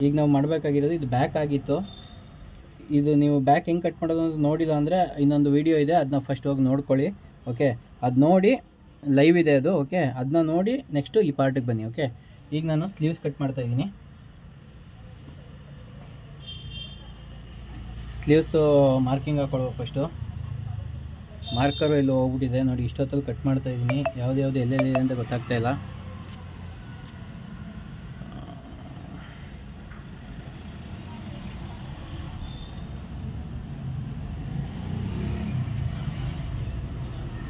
ಈಗ ನಾವು ಮಾಡಬೇಕಾಗಿರೋದು ಇದು ಬ್ಯಾಕ್ ಆಗಿತ್ತು. ಇದು ನೀವು ಬ್ಯಾಕ್ ಹೆಂಗೆ ಕಟ್ ಮಾಡೋದು ಅಂತ ನೋಡಿಲ್ಲ ಅಂದರೆ ಇನ್ನೊಂದು ವಿಡಿಯೋ ಇದೆ ಅದನ್ನ ಫಸ್ಟ್ ಹೋಗಿ ನೋಡ್ಕೊಳ್ಳಿ ಓಕೆ ಅದು ನೋಡಿ ಲೈವ್ ಇದೆ ಅದು ಓಕೆ ಅದನ್ನ ನೋಡಿ ನೆಕ್ಸ್ಟು ಈ ಪಾರ್ಟಿಗೆ ಬನ್ನಿ ಓಕೆ ಈಗ ನಾನು ಸ್ಲೀವ್ಸ್ ಕಟ್ ಮಾಡ್ತಾ ಇದ್ದೀನಿ. ಸ್ಲೀವ್ಸು ಮಾರ್ಕಿಂಗ್ ಹಾಕ್ಕೊಳ್ಬೇಕು ಫಸ್ಟು ಮಾರ್ಕರು ಇಲ್ಲಿ ಹೋಗ್ಬಿಟ್ಟಿದೆ, ನೋಡಿ ಇಷ್ಟೊತ್ತಲ್ಲಿ ಕಟ್ ಮಾಡ್ತಾ ಇದ್ದೀನಿ. ಯಾವ್ದು ಯಾವ್ದು ಎಲ್ಲೆಲ್ಲಿದೆ ಅಂತ ಗೊತ್ತಾಗ್ತಾ ಇಲ್ಲ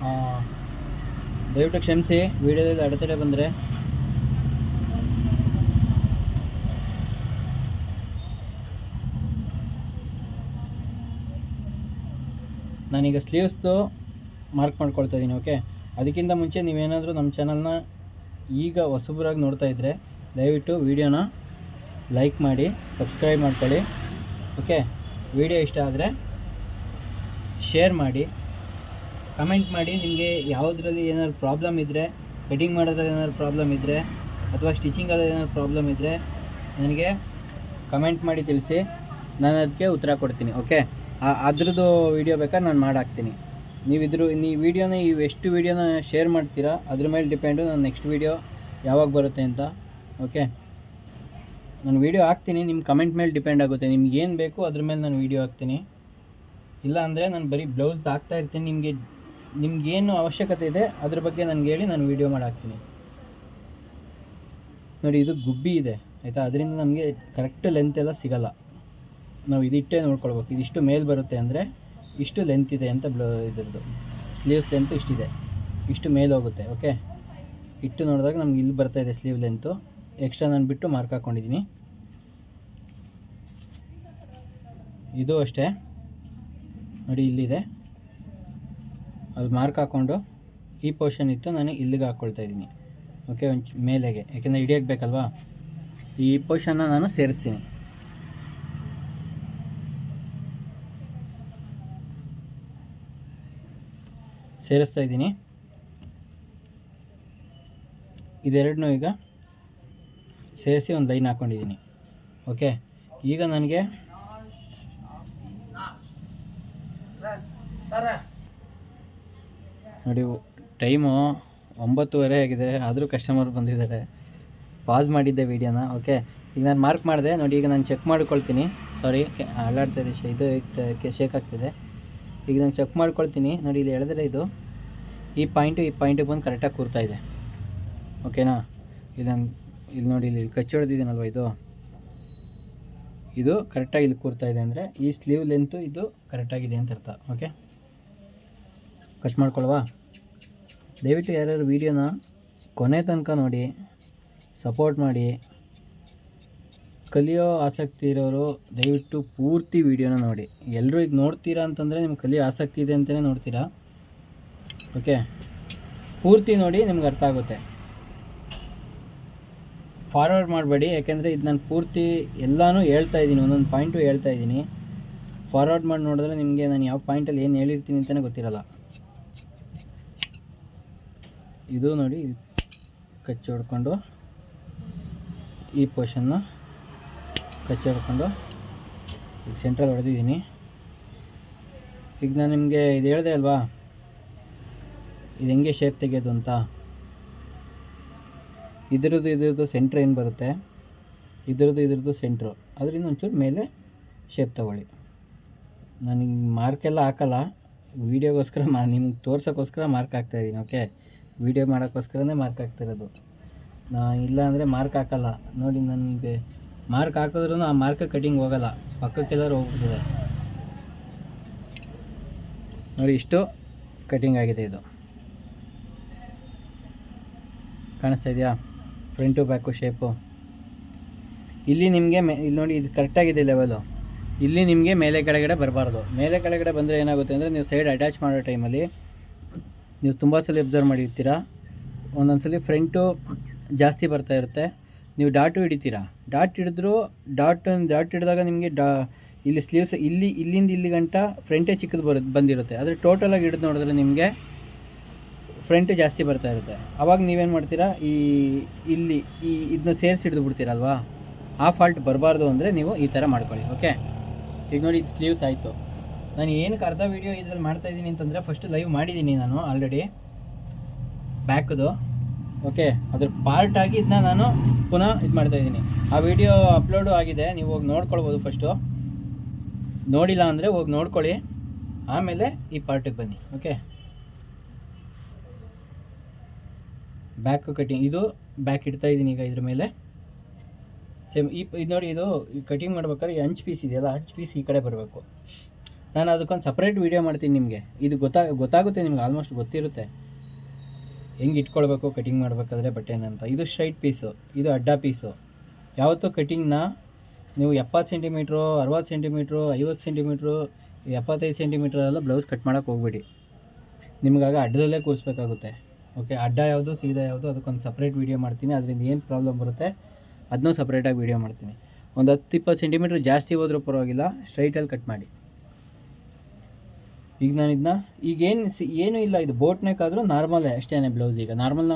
ಆ, ದಯವಿಟ್ಟು ಕ್ಷಮಿಸಿ, ವಿಡಿಯೋದಲ್ಲಿ ಅಡೆತಡೆ ಬಂದರೆ. ನಾನೀಗ ಸ್ಲೀವ್ಸ್ದು ಮಾರ್ಕ್ ಮಾಡ್ಕೊಳ್ತಾ ಇದ್ದೀನಿ, ಓಕೆ? ಅದಕ್ಕಿಂತ ಮುಂಚೆ ನೀವೇನಾದರೂ ನಮ್ಮ ಚಾನಲ್ನ ಈಗ ಹೊಸಬರಾಗಿ ನೋಡ್ತಾ ಇದ್ದರೆ ದಯವಿಟ್ಟು ವಿಡಿಯೋನ ಲೈಕ್ ಮಾಡಿ, ಸಬ್ಸ್ಕ್ರೈಬ್ ಮಾಡ್ಕೊಳ್ಳಿ, ಓಕೆ? ವಿಡಿಯೋ ಇಷ್ಟ ಆದರೆ ಶೇರ್ ಮಾಡಿ. ಕಮೆಂಟ್ ಮಾಡಿ, ನಿಮಗೆ ಯಾವುದರಲ್ಲಿ ಏನಾದ್ರು ಪ್ರಾಬ್ಲಮ್ ಇದ್ದರೆ ಕಟಿಂಗ್ ಮಾಡೋದ್ರಲ್ಲಿ ಏನಾದ್ರು ಪ್ರಾಬ್ಲಮ್ ಇದ್ದರೆ ಅಥವಾ ಸ್ಟಿಚಿಂಗಲ್ಲಿ ಏನಾದ್ರು ಪ್ರಾಬ್ಲಮ್ ಇದ್ದರೆ ನನಗೆ ಕಮೆಂಟ್ ಮಾಡಿ ತಿಳಿಸಿ. ನಾನು ಅದಕ್ಕೆ ಉತ್ತರ ಕೊಡ್ತೀನಿ ಓಕೆ ಅದ್ರದ್ದು ವಿಡಿಯೋ ಬೇಕಾದ್ರೆ ನಾನು ಮಾಡಾಕ್ತೀನಿ. ನೀವು ಇದ್ರ ನೀವು ವೀಡಿಯೋನ ಈ ಎಷ್ಟು ವಿಡಿಯೋನ ಶೇರ್ ಮಾಡ್ತೀರಾ, ಅದ್ರ ಮೇಲೆ ಡಿಪೆಂಡು ನಾನು ನೆಕ್ಸ್ಟ್ ವಿಡಿಯೋ ಯಾವಾಗ ಬರುತ್ತೆ ಅಂತ ಓಕೆ ನಾನು ವೀಡಿಯೋ ಹಾಕ್ತೀನಿ ನಿಮ್ಮ ಕಮೆಂಟ್ ಮೇಲೆ ಡಿಪೆಂಡ್ ಆಗುತ್ತೆ. ನಿಮ್ಗೆ ಏನು ಬೇಕು, ಅದ್ರ ಮೇಲೆ ನಾನು ವಿಡಿಯೋ ಹಾಕ್ತೀನಿ. ಇಲ್ಲ ಅಂದರೆ ನಾನು ಬರೀ ಬ್ಲೌಸ್ದು ಹಾಕ್ತಾ ಇರ್ತೀನಿ, ನಿಮಗೆ ನಿಮ್ಗೇನು ಅವಶ್ಯಕತೆ ಇದೆ, ಅದ್ರ ಬಗ್ಗೆ ನನಗೆ ಹೇಳಿ ನಾನು ವೀಡಿಯೋ ಮಾಡಿ ಹಾಕ್ತೀನಿ ನೋಡಿ, ಇದು ಗುಬ್ಬಿ ಇದೆ, ಆಯಿತಾ? ಅದರಿಂದ ನಮಗೆ ಕರೆಕ್ಟ್ ಲೆಂತ್ ಎಲ್ಲ ಸಿಗಲ್ಲ. ನಾವು ಇದಿಟ್ಟೇ ನೋಡ್ಕೊಳ್ಬೇಕು. ಇದಿಷ್ಟು ಮೇಲ್ ಬರುತ್ತೆ ಅಂದರೆ ಇಷ್ಟು ಲೆಂತ್ ಇದೆ ಅಂತ ಬ್ಲೌ, ಇದ್ರದ್ದು. ಸ್ಲೀವ್ಸ್ ಲೆಂತ್ ಇಷ್ಟಿದೆ. ಇಷ್ಟು ಮೇಲ್ ಹೋಗುತ್ತೆ ಓಕೆ ಇಟ್ಟು ನೋಡಿದಾಗ ನಮ್ಗೆ ಇಲ್ಲಿ ಬರ್ತಾ ಇದೆ ಸ್ಲೀವ್ ಲೆಂತು ಎಕ್ಸ್ಟ್ರಾ ನಾನು ಬಿಟ್ಟು ಮಾರ್ಕ್ ಹಾಕ್ಕೊಂಡಿದ್ದೀನಿ ಇದು ಅಷ್ಟೇ. ನೋಡಿ, ಇಲ್ಲಿದೆ. ಅಲ್ಲಿ ಮಾರ್ಕ್ ಹಾಕ್ಕೊಂಡು ಈ ಪೋರ್ಷನ್ ಇತ್ತು, ನಾನು ಇಲ್ಲಿಗೆ ಹಾಕ್ಕೊಳ್ತಾ ಇದ್ದೀನಿ. ಓಕೆ ಒಂಚು ಮೇಲೆಗೆ. ಯಾಕೆಂದರೆ ಹಿಡಿಯಕ್ಕೆ ಬೇಕಲ್ವಾ ಈ ಪೋರ್ಷನ್ನ ನಾನು ಸೇರಿಸ್ತೀನಿ. ಸೇರಿಸ್ತಾ ಇದ್ದೀನಿ. ಇದೆರಡನ್ನೂ ಈಗ ಸೇರಿಸಿ ಒಂದು ಲೈನ್ ಹಾಕ್ಕೊಂಡಿದ್ದೀನಿ ಓಕೆ ಈಗ ನನಗೆ ನೋಡಿ, ಟೈಮು ಒಂಬತ್ತುವರೆ ಆಗಿದೆ, ಆದರೂ ಕಸ್ಟಮರ್ ಬಂದಿದ್ದಾರೆ. ಪಾಸ್ ಮಾಡಿದ್ದೆ ವೀಡಿಯೋನ ಓಕೆ ಈಗ ನಾನು ಮಾರ್ಕ್ ಮಾಡಿದೆ, ನೋಡಿ, ಈಗ ನಾನು ಚೆಕ್ ಮಾಡ್ಕೊಳ್ತೀನಿ. ಸಾರಿ ಅಲ್ಲಾಡ್ತಾ ಇದೆ ಶೇಕ್ ಆಗ್ತಿದೆ. ಈಗ ನಾನು ಚೆಕ್ ಮಾಡ್ಕೊಳ್ತೀನಿ, ನೋಡಿ, ಇಲ್ಲಿ ಹೇಳಿದ್ರೆ ಇದು. ಈ ಪಾಯಿಂಟು ಈ ಪಾಯಿಂಟಿಗೆ ಬಂದು ಕರೆಕ್ಟಾಗಿ ಕೂರ್ತಾ ಇದೆ. ಓಕೆನಾ ಇಲ್ಲಿ ನಾನು, ಇಲ್ಲಿ ನೋಡಿ, ಇಲ್ಲಿ ಕಚ್ಚಿ ಹೊಡೆದಿದ್ದೀನಲ್ವ ಇದು ಇದು ಕರೆಕ್ಟಾಗಿ ಇಲ್ಲಿ ಕೂರ್ತಾ ಇದೆ ಅಂದರೆ, ಈ ಸ್ಲೀವ್ ಲೆಂತು ಇದು ಕರೆಕ್ಟಾಗಿದೆ ಅಂತ ಅರ್ಥ ಓಕೆ ಕಟ್ ಮಾಡ್ಕೊಳ್ವಾ. ದಯವಿಟ್ಟು ಯಾರ್ಯಾರು ವೀಡಿಯೋನ ಕೊನೆ ತನಕ ನೋಡಿ ಸಪೋರ್ಟ್ ಮಾಡಿ, ಕಲಿಯೋ ಆಸಕ್ತಿ ಇರೋರು ದಯವಿಟ್ಟು ಪೂರ್ತಿ ವೀಡಿಯೋನ ನೋಡಿ. ಎಲ್ಲರೂ ಈಗ ನೋಡ್ತೀರಾ ಅಂತಂದರೆ ನಿಮ್ಗೆ ಕಲಿಯೋ ಆಸಕ್ತಿ ಇದೆ ಅಂತಲೇ ನೋಡ್ತೀರಾ? ಓಕೆ ಪೂರ್ತಿ ನೋಡಿ ನಿಮ್ಗೆ ಅರ್ಥ ಆಗುತ್ತೆ. ಫಾರ್ವರ್ಡ್ ಮಾಡಬೇಡಿ, ಯಾಕೆಂದರೆ ಇದು ನಾನು ಪೂರ್ತಿ ಎಲ್ಲನೂ ಹೇಳ್ತಾ ಇದ್ದೀನಿ, ಒಂದೊಂದು ಪಾಯಿಂಟು ಹೇಳ್ತಾ ಇದ್ದೀನಿ. ಫಾರ್ವರ್ಡ್ ಮಾಡಿ ನೋಡಿದ್ರೆ ನಿಮಗೆ ನಾನು ಯಾವ ಪಾಯಿಂಟಲ್ಲಿ ಏನು ಹೇಳಿರ್ತೀನಿ ಅಂತಲೇ ಗೊತ್ತಿರಲ್ಲ. ಇದು ನೋಡಿ, ಕಚ್ಚಿ ಹೊಡ್ಕೊಂಡು ಈ ಪೋರ್ಷನ್ನು ಕಚ್ಚಿ ಹೊಡ್ಕೊಂಡು ಈಗ ಸೆಂಟ್ರಲ್ಲಿ ಹೊಡೆದಿದ್ದೀನಿ. ಈಗ ನಾನು ನಿಮಗೆ ಇದು ಹೇಳಿದೆ ಅಲ್ವಾ? ಇದು ಹೆಂಗೆ ಶೇಪ್ ತೆಗೆಯೋದು ಅಂತ. ಇದ್ರದ್ದು ಇದ್ರದ್ದು ಸೆಂಟ್ರ್ ಏನು ಬರುತ್ತೆ? ಇದ್ರದ್ದು ಇದ್ರದ್ದು ಸೆಂಟ್ರು ಅದರಿಂದ ಒಂಚೂರು ಮೇಲೆ ಶೇಪ್ ತಗೊಳ್ಳಿ. ನಾನು ಮಾರ್ಕೆಲ್ಲ ಹಾಕಲ್ಲ. ವೀಡಿಯೋಗೋಸ್ಕರ ಮಾ, ನಿಮ್ಗೆ ತೋರ್ಸೋಕ್ಕೋಸ್ಕರ ಮಾರ್ಕ್ ಹಾಕ್ತಾಯಿದ್ದೀನಿ ಓಕೆ ವೀಡಿಯೋ ಮಾಡೋಕ್ಕೋಸ್ಕರನೇ ಮಾರ್ಕ್ ಹಾಕ್ತಿರೋದು. ನಾ ಇಲ್ಲ ಅಂದರೆ ಮಾರ್ಕ್ ಹಾಕಲ್ಲ. ನೋಡಿ ನನಗೆ ಮಾರ್ಕ್ ಹಾಕಿದ್ರೂ ಆ ಮಾರ್ಕ್ ಕಟಿಂಗ್ ಹೋಗಲ್ಲ. ಪಕ್ಕಕ್ಕೆಲ್ಲರೂ ಹೋಗ್ಬಿಡ್ತದೆ ನೋಡಿ ಇಷ್ಟು ಕಟಿಂಗ್ ಆಗಿದೆ ಇದು. ಕಾಣಿಸ್ತಾ ಇದೆಯಾ? ಫ್ರಂಟು ಬ್ಯಾಕು ಶೇಪು ಇಲ್ಲಿ ನಿಮಗೆ ಮೇ ಇಲ್ಲಿ ನೋಡಿ ಇದು ಕರೆಕ್ಟಾಗಿದೆ ಲೆವೆಲು ಇಲ್ಲಿ ನಿಮಗೆ ಮೇಲೆ ಕೆಳಗಡೆ ಬರಬಾರ್ದು. ಮೇಲೆ ಕೆಳಗಡೆ ಬಂದರೆ ಏನಾಗುತ್ತೆ ಅಂದರೆ ನೀವು ಸೈಡ್ ಅಟ್ಯಾಚ್ ಮಾಡೋ ಟೈಮಲ್ಲಿ ನೀವು ತುಂಬ ಸಲ ಅಬ್ಸರ್ವ್ ಮಾಡಿರ್ತೀರ? ಒಂದೊಂದು ಸಲ ಫ್ರಂಟು ಜಾಸ್ತಿ ಬರ್ತಾ ಇರುತ್ತೆ. ನೀವು ಡಾಟು ಹಿಡಿತೀರಾ? ಡಾಟ್ ಹಿಡಿದ್ರು ಡಾಟ್ ಡಾಟ್ ಹಿಡಿದಾಗ ನಿಮಗೆ ಡಾ ಇಲ್ಲಿ ಸ್ಲೀವ್ಸ್ ಇಲ್ಲಿ, ಇಲ್ಲಿಂದ ಇಲ್ಲಿ ಗಂಟ ಫ್ರಂಟೇ ಚಿಕ್ಕದು ಬರುತ್ತೆ ಬಂದಿರುತ್ತೆ. ಆದರೆ ಟೋಟಲಾಗಿ ಹಿಡಿದು ನೋಡಿದ್ರೆ ನಿಮಗೆ ಫ್ರಂಟು ಜಾಸ್ತಿ ಬರ್ತಾ ಇರುತ್ತೆ. ಆವಾಗ ನೀವೇನು ಮಾಡ್ತೀರಾ? ಈ, ಇಲ್ಲಿ, ಈ ಇದನ್ನ ಸೇರಿಸಿ ಹಿಡಿದು ಬಿಡ್ತೀರಲ್ವಾ? ಆ ಫಾಲ್ಟ್ ಬರಬಾರ್ದು ಅಂದರೆ ನೀವು ಈ ಥರ ಮಾಡ್ಕೊಳ್ಳಿ ಓಕೆ ಈಗ ನೋಡಿ ಸ್ಲೀವ್ಸ್ ಆಯಿತು. ನಾನು ಏನಕ್ಕೆ ಅರ್ಧ ವೀಡಿಯೋ ಇದ್ರಲ್ಲಿ ಮಾಡ್ತಾ ಇದ್ದೀನಿ ಅಂತಂದರೆ ಫಸ್ಟ್ ಲೈವ್ ಮಾಡಿದ್ದೀನಿ ನಾನು ಆಲ್ರೆಡಿ ಬ್ಯಾಕ್ದು ಓಕೆ ಅದ್ರ ಪಾರ್ಟ್ ಆಗಿ ಇದನ್ನ ನಾನು ಪುನಃ ಇದು ಮಾಡ್ತಾ ಇದ್ದೀನಿ. ಆ ವಿಡಿಯೋ ಅಪ್ಲೋಡು ಆಗಿದೆ, ನೀವು ಹೋಗಿ ನೋಡ್ಕೊಳ್ಬೋದು ಫಸ್ಟು ನೋಡಿಲ್ಲ ಅಂದರೆ ಹೋಗಿ ನೋಡ್ಕೊಳ್ಳಿ. ಆಮೇಲೆ ಈ ಪಾರ್ಟಿಗೆ ಬನ್ನಿ ಓಕೆ ಬ್ಯಾಕ್ ಕಟಿಂಗ್ ಇದು ಬ್ಯಾಕ್ ಇಡ್ತಾ ಇದ್ದೀನಿ ಈಗ ಇದ್ರ ಮೇಲೆ. ಸೇಮ್ ಈ, ಇದು ನೋಡಿ, ಇದು ಕಟಿಂಗ್ ಮಾಡ್ಬೇಕಾದ್ರೆ ಅಂಚ್ ಪೀಸ್ ಇದೆಯಲ್ಲ ಹಂಚ್ ಪೀಸ್ ಈ ಕಡೆ ಬರಬೇಕು. ನಾನು ಅದಕ್ಕೊಂದು ಸಪ್ರೇಟ್ ವೀಡಿಯೋ ಮಾಡ್ತೀನಿ ನಿಮಗೆ. ಇದು ಗೊತ್ತಾ, ಗೊತ್ತಾಗುತ್ತೆ, ನಿಮ್ಗೆ ಆಲ್ಮೋಸ್ಟ್ ಗೊತ್ತಿರುತ್ತೆ. ಹೆಂಗೆ ಇಟ್ಕೊಳ್ಬೇಕು ಕಟಿಂಗ್ ಮಾಡಬೇಕಾದ್ರೆ ಬಟ್ಟೆನಂತ ಇದು ಸ್ಟ್ರೈಟ್ ಪೀಸು ಇದು ಅಡ್ಡ ಪೀಸು ಯಾವತ್ತೂ ಕಟಿಂಗ್ನ ನೀವು ಎಪ್ಪತ್ತು ಸೆಂಟಿಮೀಟ್ರು ಅರವತ್ತು ಸೆಂಟಿಮೀಟ್ರು ಐವತ್ತು ಸೆಂಟಿಮೀಟ್ರು ಎಪ್ಪತ್ತೈದು ಸೆಂಟಿಮೀಟ್ರ್ ಎಲ್ಲ ಬ್ಲೌಸ್ ಕಟ್ ಮಾಡೋಕೆ ಹೋಗ್ಬೇಡಿ. ನಿಮಗಾಗ ಅಡ್ಡದಲ್ಲೇ ಕೂರಿಸ್ಬೇಕಾಗುತ್ತೆ. ಓಕೆ ಅಡ್ಡ ಯಾವುದು, ಸೀದಾ ಯಾವುದು, ಅದಕ್ಕೊಂದು ಸಪ್ರೇಟ್ ವೀಡಿಯೋ ಮಾಡ್ತೀನಿ. ಅದರಿಂದ ಏನು ಪ್ರಾಬ್ಲಮ್ ಬರುತ್ತೆ ಅದನ್ನೂ ಸಪ್ರೇಟಾಗಿ ವೀಡಿಯೋ ಮಾಡ್ತೀನಿ. ಒಂದು ಹತ್ತು ಇಪ್ಪತ್ತು ಸೆಂಟಿಮೀಟ್ರ್ ಜಾಸ್ತಿ ಹೋದರೂ ಪರವಾಗಿಲ್ಲ ಸ್ಟ್ರೈಟಲ್ಲಿ ಕಟ್ ಮಾಡಿ. ಈಗ ನಾನು ಇದನ್ನ ಈಗೇನು ಸಿ, ಏನೂ ಇಲ್ಲ, ಇದು ಬೋಟ್ ನೆಕ್ ಆದರೂ ನಾರ್ಮಲೇ ಅಷ್ಟೇ ಬ್ಲೌಸ್ ಈಗ. ನಾರ್ಮಲ್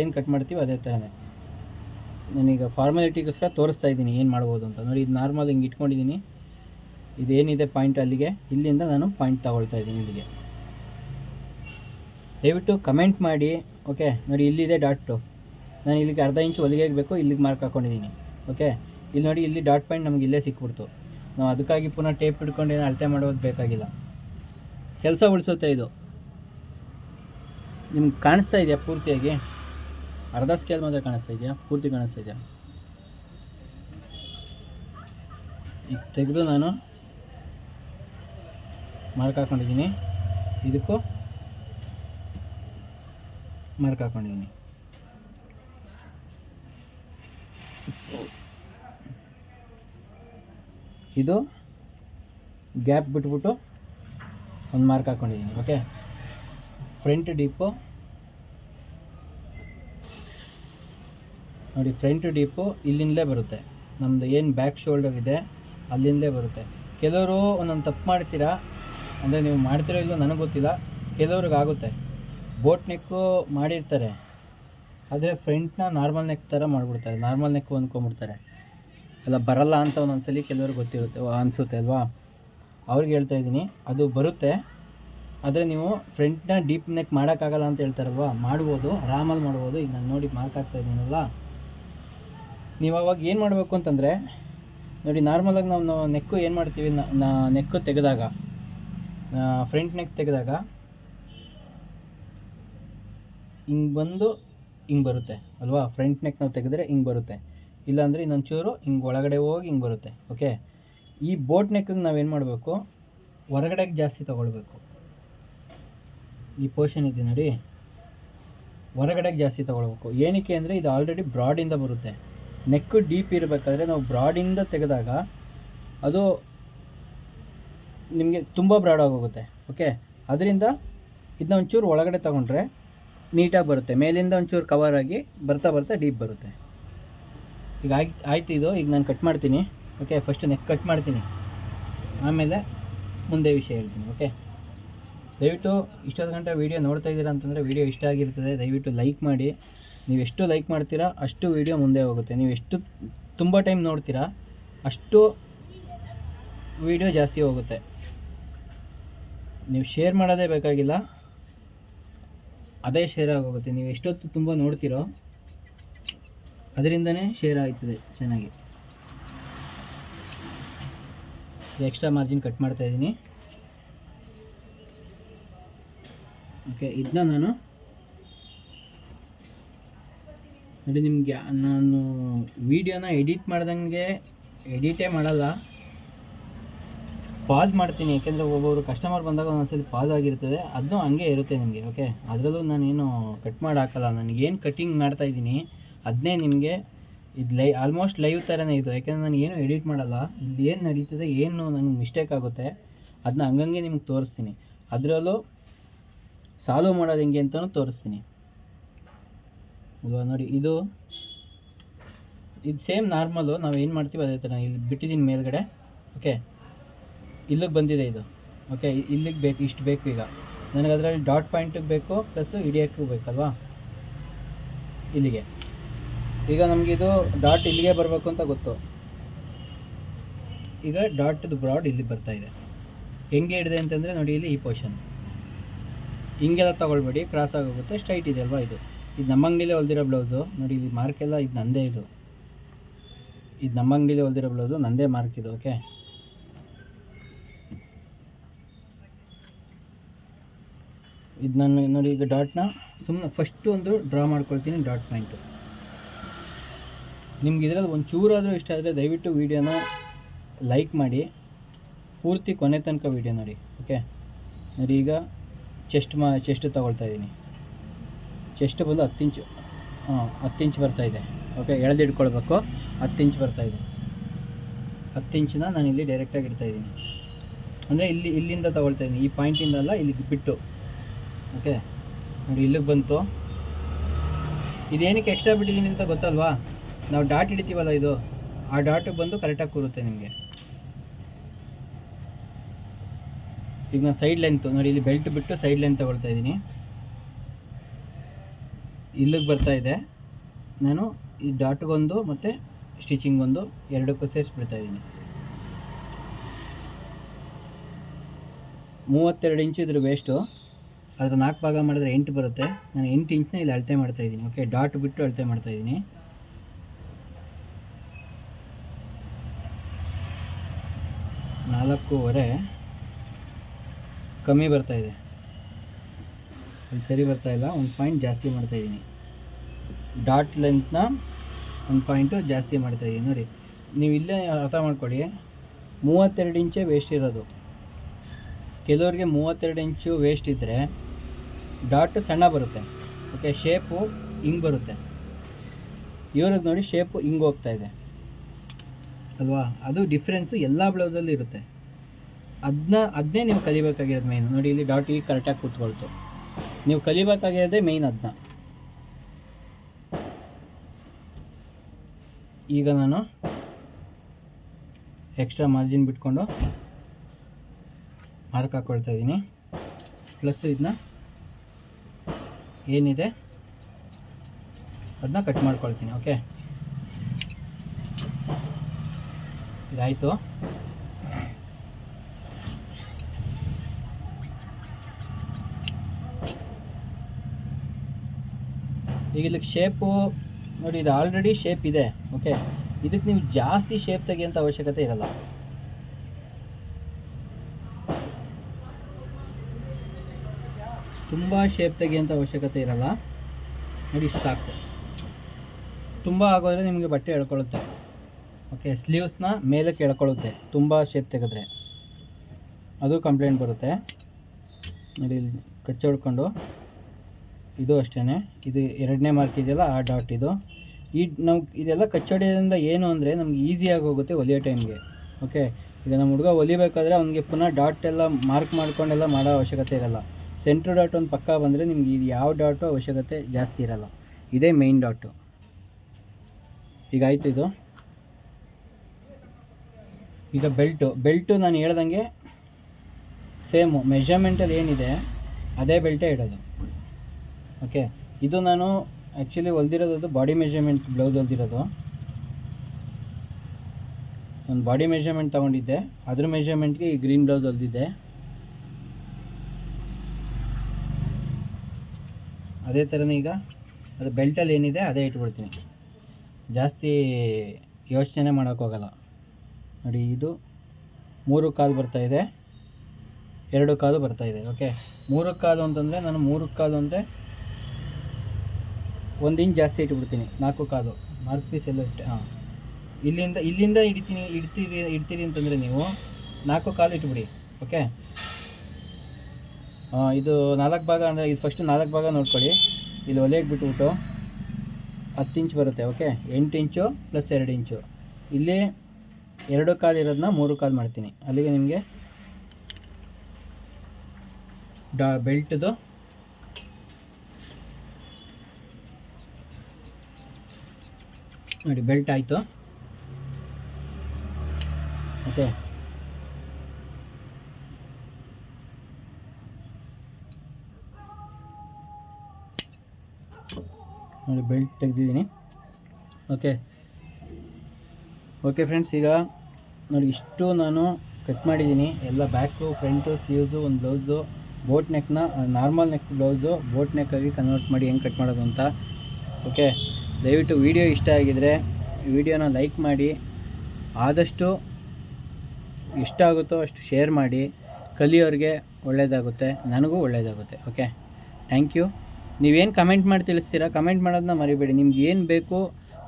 ಏನು ಕಟ್ ಮಾಡ್ತೀವಿ ಅದೇ ಥರನೇ ನಾನೀಗ ಫಾರ್ಮಾಲಿಟಿಗೋಸ್ಕರ ತೋರಿಸ್ತಾ ಇದ್ದೀನಿ ಏನು ಮಾಡ್ಬೋದು ಅಂತ. ನೋಡಿ, ಇದು ನಾರ್ಮಲ್ ಹಿಂಗೆ ಇಟ್ಕೊಂಡಿದ್ದೀನಿ ಇದೇನಿದೆ ಪಾಯಿಂಟ್ ಅಲ್ಲಿಗೆ? ಇಲ್ಲಿಂದ ನಾನು ಪಾಯಿಂಟ್ ತಗೊಳ್ತಾ ಇದ್ದೀನಿ ಇಲ್ಲಿಗೆ. ದಯವಿಟ್ಟು ಕಮೆಂಟ್ ಮಾಡಿ ಓಕೆ ನೋಡಿ, ಇಲ್ಲಿದೆ ಡಾಟು ನಾನು ಇಲ್ಲಿಗೆ ಅರ್ಧ ಇಂಚು ಹೊಲಿಗೆ ಬೇಕು ಇಲ್ಲಿಗೆ ಮಾರ್ಕ್ ಹಾಕ್ಕೊಂಡಿದ್ದೀನಿ ಓಕೆ ಇಲ್ಲಿ ನೋಡಿ, ಇಲ್ಲಿ ಡಾಟ್ ಪಾಯಿಂಟ್ ನಮಗೆ ಇಲ್ಲೇ ಸಿಕ್ಬಿಡ್ತು. ನಾವು ಅದಕ್ಕಾಗಿ ಪುನಃ ಟೇಪ್ ಹಿಡ್ಕೊಂಡು ಏನು ಅಳತೆ ಮಾಡೋದು ಬೇಕಾಗಿಲ್ಲ. ಕೆಲಸ ಉಳಿಸುತ್ತೆ ಇದು. ನಿಮ್ಗೆ ಕಾಣಿಸ್ತಾ ಇದೆಯಾ ಪೂರ್ತಿಯಾಗಿ? ಅರ್ಧ ಸ್ಕೇಲ್ ಮಾತ್ರ ಕಾಣಿಸ್ತಾ ಇದೆಯಾ? ಪೂರ್ತಿ ಕಾಣಿಸ್ತಾ ಇದೆಯಾ? ಈಗ ತೆಗೆದು ನಾನು ಮಾರ್ಕ್ ಹಾಕೊಂಡಿದ್ದೀನಿ. ಇದಕ್ಕೂ ಮಾರ್ಕ್ ಹಾಕೊಂಡಿದ್ದೀನಿ. ಇದು ಗ್ಯಾಪ್ ಬಿಟ್ಬಿಟ್ಟು ಒಂದು ಮಾರ್ಕ್ ಹಾಕ್ಕೊಂಡಿದ್ದೀನಿ ಓಕೆ ಫ್ರಂಟ್ ಡೀಪು ನೋಡಿ ಫ್ರಂಟ್ ಡೀಪು ಇಲ್ಲಿಂದಲೇ ಬರುತ್ತೆ. ನಮ್ಮದು ಏನು ಬ್ಯಾಕ್ ಶೋಲ್ಡರ್ ಇದೆ, ಅಲ್ಲಿಂದಲೇ ಬರುತ್ತೆ. ಕೆಲವರು ಒಂದೊಂದು ತಪ್ಪು ಮಾಡ್ತೀರಾ? ಅಂದರೆ ನೀವು ಮಾಡ್ತಿರೋ ಇಲ್ಲೋ ನನಗೆ ಗೊತ್ತಿಲ್ಲ. ಕೆಲವ್ರಿಗೆ ಆಗುತ್ತೆ. ಬೋಟ್ ನೆಕ್ಕು ಮಾಡಿರ್ತಾರೆ. ಆದರೆ ಫ್ರಂಟ್ನ ನಾರ್ಮಲ್ ನೆಕ್ ಥರ ಮಾಡಿಬಿಡ್ತಾರೆ. ನಾರ್ಮಲ್ ನೆಕ್ ಅಂದ್ಕೊಂಬಿಡ್ತಾರೆ ಅಲ್ಲ, ಬರಲ್ಲ ಅಂತ ಒಂದೊಂದ್ಸಲಿ ಕೆಲವ್ರಿಗೆ ಗೊತ್ತಿರುತ್ತೆ ಅನಿಸುತ್ತೆ ಅಲ್ವಾ? ಅವ್ರಿಗೆ ಹೇಳ್ತಾ ಇದ್ದೀನಿ, ಅದು ಬರುತ್ತೆ. ಆದರೆ ನೀವು ಫ್ರಂಟ್ನ ಡೀಪ್ ನೆಕ್ ಮಾಡೋಕ್ಕಾಗಲ್ಲ ಅಂತ ಹೇಳ್ತಾರಲ್ವಾ? ಮಾಡ್ಬೋದು, ಆರಾಮಲ್ಲಿ ಮಾಡ್ಬೋದು. ಈಗ ನಾನು ನೋಡಿ ಮಾರ್ಕ್ ಆಗ್ತಾ ಇದ್ದೀನಲ್ಲ. ನೀವು ಅವಾಗ ಏನು ಮಾಡಬೇಕು ಅಂತಂದರೆ, ನೋಡಿ ನಾರ್ಮಲಾಗಿ ನಾವು ನೆಕ್ಕು ಏನು ಮಾಡ್ತೀವಿ? ನಾ ನೆಕ್ಕು ತೆಗೆದಾಗ ಫ್ರಂಟ್ ನೆಕ್ ತೆಗೆದಾಗ, ಹಿಂಗೆ ಬಂದು ಹಿಂಗೆ ಬರುತ್ತೆ, ಅಲ್ವಾ? ಫ್ರಂಟ್ ನೆಕ್ ನಾವು ತೆಗೆದ್ರೆ ಹಿಂಗೆ ಬರುತ್ತೆ. ಇಲ್ಲಾಂದರೆ ಇನ್ನೊಂಚೂರು ಹಿಂಗೆ ಒಳಗಡೆ ಹೋಗಿ ಹಿಂಗೆ ಬರುತ್ತೆ ಓಕೆ ಈ ಬೋಟ್ ನೆಕ್ಕಿಗೆ ನಾವೇನು ಮಾಡಬೇಕು? ಹೊರಗಡೆಗೆ ಜಾಸ್ತಿ ತೊಗೊಳ್ಬೇಕು. ಈ ಪೋರ್ಷನ್ ಇದೆ ನೋಡಿ. ಹೊರಗಡೆಗೆ ಜಾಸ್ತಿ ತೊಗೊಳ್ಬೇಕು. ಏನಕ್ಕೆ ಅಂದರೆ ಇದು ಆಲ್ರೆಡಿ ಬ್ರಾಡಿಂದ ಬರುತ್ತೆ. ನೆಕ್ಕು ಡೀಪ್ ಇರಬೇಕಾದ್ರೆ ನಾವು ಬ್ರಾಡಿಂದ ತೆಗೆದಾಗ ಅದು ನಿಮಗೆ ತುಂಬ ಬ್ರಾಡ್ ಆಗೋಗುತ್ತೆ. ಓಕೆ ಅದರಿಂದ ಇದನ್ನ ಒಂಚೂರು ಒಳಗಡೆ ತಗೊಂಡ್ರೆ ನೀಟಾಗಿ ಬರುತ್ತೆ. ಮೇಲಿಂದ ಒಂಚೂರು ಕವರ್ ಆಗಿ ಬರ್ತಾ ಬರ್ತಾ ಡೀಪ್ ಬರುತ್ತೆ. ಈಗ ಆಯ್ತು ಆಯ್ತು ಇದು. ಈಗ ನಾನು ಕಟ್ ಮಾಡ್ತೀನಿ. ಓಕೆ ಫಸ್ಟ್ ನೆಕ್ ಕಟ್ ಮಾಡ್ತೀನಿ. ಆಮೇಲೆ ಮುಂದೆ ವಿಷಯ ಹೇಳ್ತೀನಿ ಓಕೆ ದಯವಿಟ್ಟು ಇಷ್ಟೊಂದು ಗಂಟೆ ವೀಡಿಯೋ ನೋಡ್ತಾ ಇದ್ದೀರಾ ಅಂತಂದರೆ ವೀಡಿಯೋ ಇಷ್ಟ ಆಗಿರ್ತದೆ. ದಯವಿಟ್ಟು ಲೈಕ್ ಮಾಡಿ. ನೀವು ಎಷ್ಟು ಲೈಕ್ ಮಾಡ್ತೀರಾ, ಅಷ್ಟು ವೀಡಿಯೋ ಮುಂದೆ ಹೋಗುತ್ತೆ. ನೀವು ಎಷ್ಟು ತುಂಬ ಟೈಮ್ ನೋಡ್ತೀರಾ, ಅಷ್ಟು ವೀಡಿಯೋ ಜಾಸ್ತಿ ಹೋಗುತ್ತೆ. ನೀವು ಶೇರ್ ಮಾಡೋದೇ ಬೇಕಾಗಿಲ್ಲ. ಅದೇ ಶೇರ್ ಆಗೋಗುತ್ತೆ. ನೀವು ಎಷ್ಟೊತ್ತು ತುಂಬ ನೋಡ್ತೀರೋ, ಅದರಿಂದನೇ ಶೇರ್ ಆಗ್ತದೆ ಚೆನ್ನಾಗಿ. ಎಕ್ಸ್ಟ್ರಾ ಮಾರ್ಜಿನ್ ಕಟ್ ಮಾಡ್ತಾ ಇದ್ದೀನಿ. ಓಕೆ ಇದನ್ನ ನಾನು ನೋಡಿ ನಿಮಗೆ ನಾನು ವೀಡಿಯೋನ ಎಡಿಟ್ ಮಾಡ್ದಂಗೆ ಎಡಿಟೇ ಮಾಡಲ್ಲ. ಪಾಸ್ ಮಾಡ್ತೀನಿ, ಯಾಕೆಂದರೆ ಒಬ್ಬೊಬ್ರು ಕಸ್ಟಮರ್ ಬಂದಾಗ ಒಂದೊಂದ್ಸಲಿ ಪಾಸ್ ಆಗಿರ್ತದೆ. ಅದನ್ನೂ ಹಂಗೆ ಇರುತ್ತೆ ನಿಮಗೆ ಓಕೆ ಅದರಲ್ಲೂ ನಾನೇನು ಕಟ್ ಮಾಡಿ ಹಾಕಲ್ಲ ನನಗೇನು ಕಟ್ಟಿಂಗ್ ಮಾಡ್ತಾಯಿದ್ದೀನಿ ಅದನ್ನೇ ನಿಮಗೆ ಇದು ಲೈ ಆಲ್ಮೋಸ್ಟ್ ಲೈವ್ ಥರನೇ ಇದು. ಯಾಕೆಂದರೆ ನಾನು ಏನು ಎಡಿಟ್ ಮಾಡಲ್ಲ. ಇಲ್ಲಿ ಏನು ನಡೀತದೆ, ಏನು ನನಗೆ ಮಿಸ್ಟೇಕ್ ಆಗುತ್ತೆ ಅದನ್ನ ಹಂಗಂಗೆ ನಿಮ್ಗೆ ತೋರಿಸ್ತೀನಿ. ಅದರಲ್ಲೂ ಸಾಲ್ವ್ ಮಾಡೋದು ಹೆಂಗೆ ಅಂತಲೂ ತೋರಿಸ್ತೀನಿ. ಅಲ್ವಾ ನೋಡಿ, ಇದು ಇದು ಸೇಮ್ ನಾರ್ಮಲು ನಾವು ಏನು ಮಾಡ್ತೀವಿ ಅದೇ ಥರ ಇಲ್ಲಿ ಬಿಟ್ಟಿದ್ದೀನಿ ಮೇಲ್ಗಡೆ. ಓಕೆ ಇಲ್ಲಿಗೆ ಬಂದಿದೆ ಇದು. ಓಕೆ ಇಲ್ಲಿಗೆ ಬೇಕು, ಇಷ್ಟು ಬೇಕು ಈಗ. ನನಗೆ ಅದರಲ್ಲಿ ಡಾಟ್ ಪಾಯಿಂಟಿಗೆ ಬೇಕು ಪ್ಲಸ್ ಹಿಡಿಯೋಕ್ಕೂ ಬೇಕಲ್ವಾ? ಇಲ್ಲಿಗೆ. ಈಗ ನಮಗೆ ಇದು ಡಾಟ್ ಇಲ್ಲಿಗೆ ಬರಬೇಕು ಅಂತ ಗೊತ್ತು. ಈಗ ಡಾಟ್ದು ಬ್ರಾಡ್ ಇಲ್ಲಿ ಬರ್ತಾ ಇದೆ. ಹೆಂಗೆ ಹಿಡಿದೆ ಅಂತಂದರೆ ನೋಡಿ ಇಲ್ಲಿ ಈ ಪೋರ್ಷನ್ ಹಿಂಗೆಲ್ಲ ತೊಗೊಳ್ಬೇಡಿ ಕ್ರಾಸ್ ಆಗೋಗುತ್ತೆ ಸ್ಟ್ರೈಟ್ ಇದೆ ಅಲ್ವಾ ಇದು. ಇದು ನಮ್ಮ ಅಂಗಡಿಲೇ ಹೊಲ್ದಿರೋ ಬ್ಲೌಸು ನೋಡಿ ಇಲ್ಲಿ ಮಾರ್ಕ್ ಎಲ್ಲ, ಇದು ನಂದೇ ಇದು. ಇದು ನಮ್ಮ ಅಂಗಡಿಲೇ ಹೊಲ್ದಿರೋ ಬ್ಲೌಸು ನಂದೇ ಮಾರ್ಕ್ ಇದು ಓಕೆ ಇದು ನಾನು ನೋಡಿ ಈಗ ಡಾಟ್ನ ಸುಮ್ಮನೆ ಫಸ್ಟು ಒಂದು ಡ್ರಾ ಮಾಡ್ಕೊಳ್ತೀನಿ ಡಾಟ್ ಪಾಯಿಂಟು ನಿಮ್ಗೆ ಇದರಲ್ಲಿ ಒಂದು ಚೂರಾದರೂ ಇಷ್ಟ ಆದರೆ ದಯವಿಟ್ಟು ವೀಡಿಯೋನ ಲೈಕ್ ಮಾಡಿ. ಪೂರ್ತಿ ಕೊನೆ ತನಕ ವೀಡಿಯೋ ನೋಡಿ, ಓಕೆ? ನೋಡಿ, ಈಗ ಚೆಸ್ಟ್ ಮಾ, ಚೆಸ್ಟ್ ತಗೊಳ್ತಾ ಇದ್ದೀನಿ. ಚೆಸ್ಟ್ ಬಂದು ಹತ್ತು ಇಂಚು, ಹಾಂ, ಹತ್ತು ಇಂಚ್ ಬರ್ತಾಯಿದೆ ಓಕೆ? ಎಳೆದಿಟ್ಕೊಳ್ಬೇಕು, ಹತ್ತು ಇಂಚ್ ಬರ್ತಾಯಿದೆ ಹತ್ತು ಇಂಚನ್ನ ನಾನು ಇಲ್ಲಿ ಡೈರೆಕ್ಟಾಗಿ ಇಡ್ತಾ ಇದ್ದೀನಿ. ಅಂದರೆ ಇಲ್ಲಿ, ಇಲ್ಲಿಂದ ತೊಗೊಳ್ತಾ ಇದ್ದೀನಿ. ಈ ಪಾಯಿಂಟಿಂದ ಅಲ್ಲ, ಇಲ್ಲಿಗೆ ಬಿಟ್ಟು, ಓಕೆ? ನೋಡಿ, ಇಲ್ಲಿಗೆ ಬಂತು. ಇದೇನಕ್ಕೆ ಎಕ್ಸ್ಟ್ರಾ ಬಿಟ್ಟಿದ್ದೀನಿ ಅಂತ ಗೊತ್ತಲ್ವಾ? ನಾವು ಡಾಟ್ ಹಿಡಿತೀವಲ್ಲ ಇದು, ಆ ಡಾಟಿಗೆ ಬಂದು ಕರೆಕ್ಟಾಗಿ ಕೂರುತ್ತೆ ನಿಮಗೆ. ಈಗ ನಾನು ಸೈಡ್ ಲೆಂತ್ ನೋಡಿ ಇಲ್ಲಿ ಬೆಲ್ಟ್ ಬಿಟ್ಟು ಸೈಡ್ ಲೆಂತ್ ತಗೊಳ್ತಾ ಇದ್ದೀನಿ. ಇಲ್ಲಿಗೆ ಬರ್ತಾ ಇದೆ. ನಾನು ಈ ಡಾಟ್ಗೊಂದು ಮತ್ತು ಸ್ಟಿಚಿಂಗ್ ಒಂದು ಎರಡಕ್ಕೂ ಸೇರಿಸ್ಬಿಡ್ತಾ ಇದ್ದೀನಿ. ಮೂವತ್ತೆರಡು ಇಂಚು ಇದ್ರ ವೇಸ್ಟು ಅದರ ನಾಲ್ಕು ಭಾಗ ಮಾಡಿದ್ರೆ ಎಂಟು ಬರುತ್ತೆ. ನಾನು ಎಂಟು ಇಂಚನ್ನ ಇಲ್ಲಿ ಅಳತೆ ಮಾಡ್ತಾ ಇದ್ದೀನಿ ಓಕೆ ಡಾಟ್ ಬಿಟ್ಟು ಅಳತೆ ಮಾಡ್ತಾ ನಾಲ್ಕೂವರೆ ಕಮ್ಮಿ ಬರ್ತಾ ಇದೆ. ಅಲ್ಲಿ ಸರಿ ಇಲ್ಲ, ಒಂದು ಪಾಯಿಂಟ್ ಜಾಸ್ತಿ ಮಾಡ್ತಾ ಇದ್ದೀನಿ ಡಾಟ್ ಲೆಂತ್ನ ಒಂದು ಪಾಯಿಂಟು ಜಾಸ್ತಿ ಮಾಡ್ತಾ ಇದ್ದೀನಿ ನೋಡಿ, ನೀವು ಇಲ್ಲೇ ಅರ್ಥ ಮಾಡ್ಕೊಳ್ಳಿ. ಮೂವತ್ತೆರಡು ಇಂಚೇ ವೇಸ್ಟ್ ಇರೋದು. ಕೆಲವ್ರಿಗೆ ಮೂವತ್ತೆರಡು ಇಂಚು ವೇಸ್ಟ್ ಇದ್ದರೆ ಡಾಟ್ ಸಣ್ಣ ಬರುತ್ತೆ. ಓಕೆ ಶೇಪು ಹಿಂಗೆ ಬರುತ್ತೆ. ಇವ್ರಿಗೆ ನೋಡಿ ಶೇಪು ಹಿಂಗೆ ಹೋಗ್ತಾ ಇದೆ. ಅಲ್ವಾ? ಅದು ಡಿಫ್ರೆನ್ಸು ಎಲ್ಲ ಬ್ಲೌಸಲ್ಲಿ ಇರುತ್ತೆ. ಅದನ್ನ ಅದನ್ನೇ ನೀವು ಕಲಿಬೇಕಾಗಿರೋದು ಮೇಯ್ನು ನೋಡಿ, ಇಲ್ಲಿ ಡಾಟ್ ಈಗ ಕರೆಕ್ಟಾಗಿ ಕೂತ್ಕೊಳ್ತು. ನೀವು ಕಲಿಬೇಕಾಗಿರೋದೇ ಮೇಯ್ನ್ ಅದನ್ನ ಈಗ ನಾನು ಎಕ್ಸ್ಟ್ರಾ ಮಾರ್ಜಿನ್ ಬಿಟ್ಕೊಂಡು ಮಾರ್ಕ್ ಹಾಕ್ಕೊಳ್ತಾ ಇದ್ದೀನಿ. ಪ್ಲಸ್ ಇದನ್ನ ಏನಿದೆ? ಅದನ್ನ ಕಟ್ ಮಾಡ್ಕೊಳ್ತೀನಿ ಓಕೆ ಇದಾಯಿತು. ಈಗ ಇಲ್ಲಿಗೆ ಶೇಪು ನೋಡಿ ಇದು ಆಲ್ರೆಡಿ ಶೇಪ್ ಇದೆ ಓಕೆ ಇದಕ್ಕೆ ನೀವು ಜಾಸ್ತಿ ಶೇಪ್ ತೆಗೆಯೋಂಥ ಅವಶ್ಯಕತೆ ಇರಲ್ಲ. ತುಂಬ ಶೇಪ್ ತೆಗೆಯೋಂಥ ಅವಶ್ಯಕತೆ ಇರಲ್ಲ. ನೋಡಿ ಸಾಕು. ತುಂಬ ಆಗೋದ್ರೆ ನಿಮಗೆ ಬಟ್ಟೆ ಎಳ್ಕೊಳ್ಳುತ್ತೆ ಓಕೆ ಸ್ಲೀವ್ಸ್ನ ಮೇಲಕ್ಕೆ ಎಳ್ಕೊಳ್ಳುತ್ತೆ ತುಂಬ ಶೇಪ್ ತೆಗೆದ್ರೆ. ಅದು ಕಂಪ್ಲೇಂಟ್ ಬರುತ್ತೆ. ನೋಡಿ ಇಲ್ಲಿ ಕಚ್ಚಿ ಹೊಡ್ಕೊಂಡು. ಇದು ಅಷ್ಟೇ ಇದು ಎರಡನೇ ಮಾರ್ಕ್ ಇದೆಯಲ್ಲ, ಆ ಡಾಟ್ ಇದು. ಈ ನಾವು ಇದೆಲ್ಲ ಕಚ್ಚಡಿಯಿಂದ ಏನು ಅಂದರೆ ನಮ್ಗೆ ಈಸಿಯಾಗಿ ಹೋಗುತ್ತೆ ಹೊಲಿಯೋ ಟೈಮ್ಗೆ ಓಕೆ ಈಗ ನಮ್ಮ ಹುಡುಗ ಹೊಲಿಬೇಕಾದ್ರೆ ಅವನಿಗೆ ಪುನಃ ಡಾಟ್ ಎಲ್ಲ ಮಾರ್ಕ್ ಮಾಡ್ಕೊಂಡೆಲ್ಲ ಮಾಡೋ ಅವಶ್ಯಕತೆ ಇರಲ್ಲ. ಸೆಂಟ್ರ್ ಡಾಟ್ ಒಂದು ಪಕ್ಕ ಬಂದರೆ ನಿಮ್ಗೆ ಇದು ಯಾವ ಡಾಟು ಅವಶ್ಯಕತೆ ಜಾಸ್ತಿ ಇರಲ್ಲ. ಇದೇ ಮೇಯ್ನ್ ಡಾಟು ಈಗ ಆಯಿತು ಇದು. ಈಗ ಬೆಲ್ಟು ಬೆಲ್ಟು ನಾನು ಹೇಳ್ದಂಗೆ ಸೇಮು ಮೆಷರ್ಮೆಂಟಲ್ಲಿ ಏನಿದೆ, ಅದೇ ಬೆಲ್ಟೇ ಇಡೋದು. ಓಕೆ. ಇದು ನಾನು ಆ್ಯಕ್ಚುಲಿ ಹೊಲ್ದಿರೋದು ಬಾಡಿ ಮೆಷರ್ಮೆಂಟ್ ಬ್ಲೌಸ್ ಹೊಲ್ದಿರೋದು. ನಾನು ಬಾಡಿ ಮೆಷರ್ಮೆಂಟ್ ತೊಗೊಂಡಿದ್ದೆ. ಅದ್ರ ಮೆಷರ್ಮೆಂಟ್ಗೆ ಈ ಗ್ರೀನ್ ಬ್ಲೌಸ್ ಹೊಲ್ದಿದ್ದೆ. ಅದೇ ಥರನೇ ಈಗ ಅದು ಬೆಲ್ಟಲ್ಲಿ ಏನಿದೆ ಅದೇ ಇಟ್ಬಿಡ್ತೀನಿ. ಜಾಸ್ತಿ ಯೋಚನೆ ಮಾಡೋಕ್ಕೋಗಲ್ಲ ನೋಡಿ ಇದು ಮೂರು ಕಾಲು ಬರ್ತಾ ಇದೆ. ಎರಡು ಕಾಲು ಬರ್ತಾ ಇದೆ ಓಕೆ ಮೂರು ಕಾಲು ಅಂತಂದರೆ ನಾನು ಮೂರು ಕಾಲು ಅಂದರೆ ಒಂದು ಇಂಚ್ ಜಾಸ್ತಿ ಇಟ್ಬಿಡ್ತೀನಿ, ನಾಲ್ಕು ಕಾಲು. ಮಾರ್ಕ್ ಪೀಸ್ ಎಲ್ಲ ಇಟ್ಟು, ಹಾಂ. ಇಲ್ಲಿಂದ ಇಲ್ಲಿಂದ ಇಡ್ತೀನಿ ಇಡ್ತೀರಿ ಇಡ್ತೀರಿ ಅಂತಂದರೆ ನೀವು ನಾಲ್ಕು ಕಾಲು ಇಟ್ಬಿಡಿ ಓಕೆ ಇದು ನಾಲ್ಕು ಭಾಗ ಅಂದರೆ, ಇದು ಫಸ್ಟು ನಾಲ್ಕು ಭಾಗ ನೋಡ್ಕೊಳ್ಳಿ. ಇಲ್ಲಿ ಒಲೆಗೆ ಬಿಟ್ಬಿಟ್ಟು ಹತ್ತು ಇಂಚ್ ಬರುತ್ತೆ ಓಕೆ ಎಂಟು ಇಂಚು ಪ್ಲಸ್ ಎರಡು ಇಂಚು ಇಲ್ಲಿ ಎರಡು ಕಾಲು ಇರೋದನ್ನ ಮೂರು ಕಾಲು ಮಾಡ್ತೀನಿ. ಅಲ್ಲಿಗೆ ನಿಮಗೆ ಡಾ, ಬೆಲ್ಟ್ದು ನೋಡಿ, ಬೆಲ್ಟ್ ಆಯಿತು. ಓಕೆ. ನೋಡಿ, ಬೆಲ್ಟ್ ತೆಗೆದಿದ್ದೀನಿ. ಓಕೆ. ಓಕೆ ಫ್ರೆಂಡ್ಸ್, ಈಗ ನೋಡಿ, ಇಷ್ಟು ನಾನು ಕಟ್ ಮಾಡಿದ್ದೀನಿ. ಎಲ್ಲ ಬ್ಯಾಕು, ಫ್ರಂಟು, ಸ್ಲೀವ್ಸು, ಒಂದು ಬ್ಲೌಸು, ಬೋಟ್ ನೆಕ್ನ, ನಾರ್ಮಲ್ ನೆಕ್ ಬ್ಲೌಸು, ಬೋಟ್ ನೆಕ್ಕಾಗಿ ಕನ್ವರ್ಟ್ ಮಾಡಿ ಹೆಂಗೆ ಕಟ್ ಮಾಡೋದು ಅಂತ. ಓಕೆ. ದಯವಿಟ್ಟು ವಿಡಿಯೋ ಇಷ್ಟ ಆಗಿದರೆ ವಿಡಿಯೋನ ಲೈಕ್ ಮಾಡಿ, ಆದಷ್ಟು ಇಷ್ಟ ಆಗುತ್ತೋ ಅಷ್ಟು ಶೇರ್ ಮಾಡಿ, ಕಲಿಯೋರಿಗೆ ಒಳ್ಳೆಯದಾಗುತ್ತೆ ನನಗೂ ಒಳ್ಳೆಯದಾಗುತ್ತೆ ಓಕೆ? Thank you. ನೀವೇನು ಕಮೆಂಟ್ ಮಾಡಿ ತಿಳಿಸ್ತೀರಾ? ಕಮೆಂಟ್ ಮಾಡೋದನ್ನ ಮರಿಬೇಡಿ. ನಿಮ್ಗೆ ಏನು ಬೇಕು,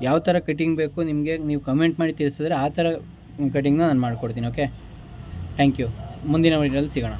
ಯಾವ ಥರ ಕಟಿಂಗ್ ಬೇಕು, ನಿಮಗೆ ನೀವು ಕಮೆಂಟ್ ಮಾಡಿ ತಿಳಿಸಿದ್ರೆ ಆ ಥರ ಕಟಿಂಗ್ನ ನಾನು ಮಾಡಿಕೊಡ್ತೀನಿ, ಓಕೆ? Thank you. ಮುಂದಿನ ವಿಡಿಯೋದಲ್ಲಿ ಸಿಗೋಣ.